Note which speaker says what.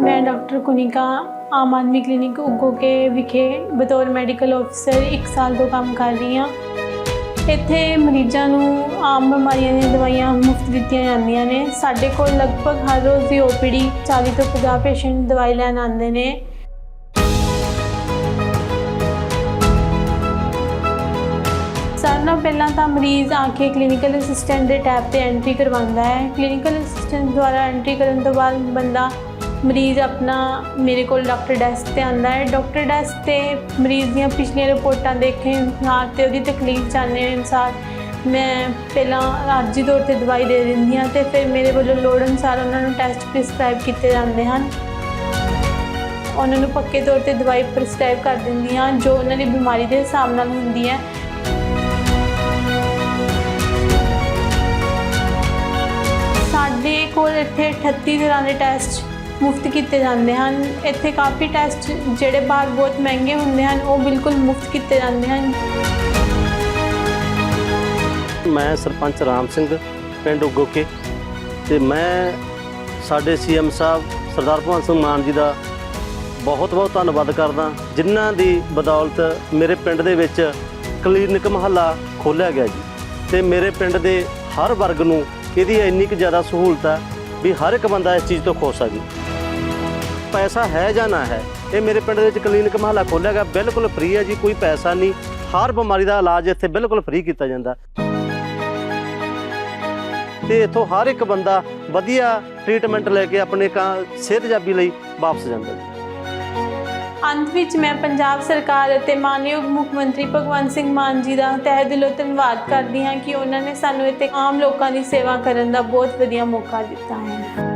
Speaker 1: ਮੈਂ doctor Kunika Aam Aadmi clinic Ugoke ਵਿਖੇ ਬਤੌਰ ਮੈਡੀਕਲ ਅਫਸਰ 1 ਸਾਲ ਤੋਂ ਕੰਮ ਕਰ ਰਹੀ ਹਾਂ। ਇੱਥੇ ਮਰੀਜ਼ਾਂ ਨੂੰ ਆਮ ਬਿਮਾਰੀਆਂ ਦੀਆਂ ਦਵਾਈਆਂ ਮੁਫਤ ਦਿੱਤੀਆਂ ਜਾਂਦੀਆਂ ਨੇ। ਸਾਡੇ ਕੋਲ ਲਗਭਗ ਹਰ ਰੋਜ਼ ਦੀ ਓਪੀਡੀ 40 ਤੋਂ 50 ਪੇਸ਼ੈਂਟ ਦਵਾਈ ਲੈਣ ਆਉਂਦੇ ਨੇ। ਸਾਰਿਆਂ ਨਾਲੋਂ ਪਹਿਲਾਂ ਤਾਂ ਮਰੀਜ਼ ਆ ਕੇ ਕਲੀਨਿਕਲ ਅਸਿਸਟੈਂਟ ਦੇ ਟੈਬ ਤੇ ਐਂਟਰੀ ਕਰਵਾਉਂਦਾ ਹੈ। ਕਲੀਨਿਕਲ ਅਸਿਸਟੈਂਟ ਦੁਆਰਾ ਐਂਟਰੀ ਕਰਨ ਤੋਂ ਬਾਅਦ ਬੰਦਾ ਮਰੀਜ਼ ਆਪਣਾ ਮੇਰੇ ਕੋਲ ਡਾਕਟਰ ਡੈਸਕ ਤੇ ਆਂਦਾ ਹੈ। ਡਾਕਟਰ ਡੈਸਕ ਤੇ ਮਰੀਜ਼ ਦੀਆਂ ਪਿਛਲੀਆਂ ਰਿਪੋਰਟਾਂ ਦੇਖੇ ਅਨੁਸਾਰ ਤੇ ਉਹਦੀ ਤਕਲੀਫ ਜਾਣਨ ਅਨੁਸਾਰ ਮੈਂ ਪਹਿਲਾਂ ਆਰਜੀ ਤੌਰ ਤੇ ਦਵਾਈ ਦੇ ਦਿੰਦੀ ਹਾਂ ਤੇ ਫਿਰ ਮੇਰੇ ਵੱਲੋਂ ਲੋੜ ਅਨੁਸਾਰ ਉਹਨਾਂ ਨੂੰ ਟੈਸਟ ਪ੍ਰਿਸਕ੍ਰਾਈਬ ਕੀਤੇ ਜਾਂਦੇ ਹਨ। ਉਹਨਾਂ ਨੂੰ ਪੱਕੇ ਤੌਰ ਤੇ ਦਵਾਈ ਪ੍ਰਿਸਕ੍ਰਾਈਬ ਕਰ ਦਿੰਦੀ ਹਾਂ, ਜੋ ਉਹਨਾਂ ਦੀ ਬਿਮਾਰੀ ਦੇ ਹਿਸਾਬ ਨਾਲ ਹੁੰਦੀ ਹੈ। ਸਾਡੇ ਕੋਲ ਇੱਥੇ 38 ਤਰ੍ਹਾਂ ਦੇ ਟੈਸਟ ਮੁਫਤ ਕੀਤੇ ਜਾਂਦੇ ਹਨ। ਇੱਥੇ ਕਾਫੀ ਟੈਸਟ ਜਿਹੜੇ ਬਾਹਰ ਬਹੁਤ ਮਹਿੰਗੇ ਹੁੰਦੇ ਹਨ, ਉਹ ਬਿਲਕੁਲ ਮੁਫਤ ਕੀਤੇ ਜਾਂਦੇ ਹਨ।
Speaker 2: ਮੈਂ ਸਰਪੰਚ ਰਾਮ ਸਿੰਘ, ਪਿੰਡ ਉਗੋਕੇ ਤੇ ਮੈਂ ਸਾਡੇ ਸੀਐਮ ਸਾਹਿਬ ਸਰਦਾਰ ਭਗਵੰਤ ਸਿੰਘ ਮਾਨ ਜੀ ਦਾ ਬਹੁਤ ਬਹੁਤ ਧੰਨਵਾਦ ਕਰਦਾ ਜਿਨ੍ਹਾਂ ਦੀ ਬਦੌਲਤ ਮੇਰੇ ਪਿੰਡ ਦੇ ਵਿੱਚ ਕਲੀਨਿਕ ਮਹੱਲਾ ਖੋਲ੍ਹਿਆ ਗਿਆ ਜੀ। ਤੇ ਮੇਰੇ ਪਿੰਡ ਦੇ ਹਰ ਵਰਗ ਨੂੰ ਇਹਦੀ ਇੰਨੀ ਕੁ ਜ਼ਿਆਦਾ ਸਹੂਲਤ ਹੈ ਵੀ ਹਰ ਇੱਕ ਬੰਦਾ ਇਸ ਚੀਜ਼ ਤੋਂ ਖੁਸ਼ ਆ ਜੀ। ਪੈਸਾ ਹੈ ਜਾਂ ਨਾ ਹੈ, ਇਹ ਮੇਰੇ ਪਿੰਡ ਦੇ ਵਿੱਚ ਕਲੀਨਿਕ ਮਹੱਲਾ ਖੋਲ੍ਹਿਆ ਗਿਆ, ਬਿਲਕੁਲ ਫ੍ਰੀ ਹੈ ਜੀ, ਕੋਈ ਪੈਸਾ ਨਹੀਂ। ਹਰ ਬਿਮਾਰੀ ਦਾ ਇਲਾਜ ਇੱਥੇ ਬਿਲਕੁਲ ਫ੍ਰੀ ਕੀਤਾ ਜਾਂਦਾ। ਤੇ ਇੱਥੋਂ ਹਰ ਇੱਕ ਬੰਦਾ ਵਧੀਆ ਟ੍ਰੀਟਮੈਂਟ ਲੈ ਕੇ ਆਪਣੇ ਸਿਹਤਯਾਬੀ ਲਈ ਵਾਪਸ ਜਾਂਦਾ ਜੀ।
Speaker 1: ਅੰਤ ਵਿੱਚ ਮੈਂ ਪੰਜਾਬ ਸਰਕਾਰ ਅਤੇ ਮਾਨਯੋਗ ਮੁੱਖ ਮੰਤਰੀ ਭਗਵੰਤ ਸਿੰਘ ਮਾਨ ਜੀ ਦਾ ਤਹਿ ਦਿਲੋਂ ਧੰਨਵਾਦ ਕਰਦੀ ਹਾਂ ਕਿ ਉਹਨਾਂ ਨੇ ਸਾਨੂੰ ਇੱਥੇ ਆਮ ਲੋਕਾਂ ਦੀ ਸੇਵਾ ਕਰਨ ਦਾ ਬਹੁਤ ਵਧੀਆ ਮੌਕਾ ਦਿੱਤਾ ਹੈ।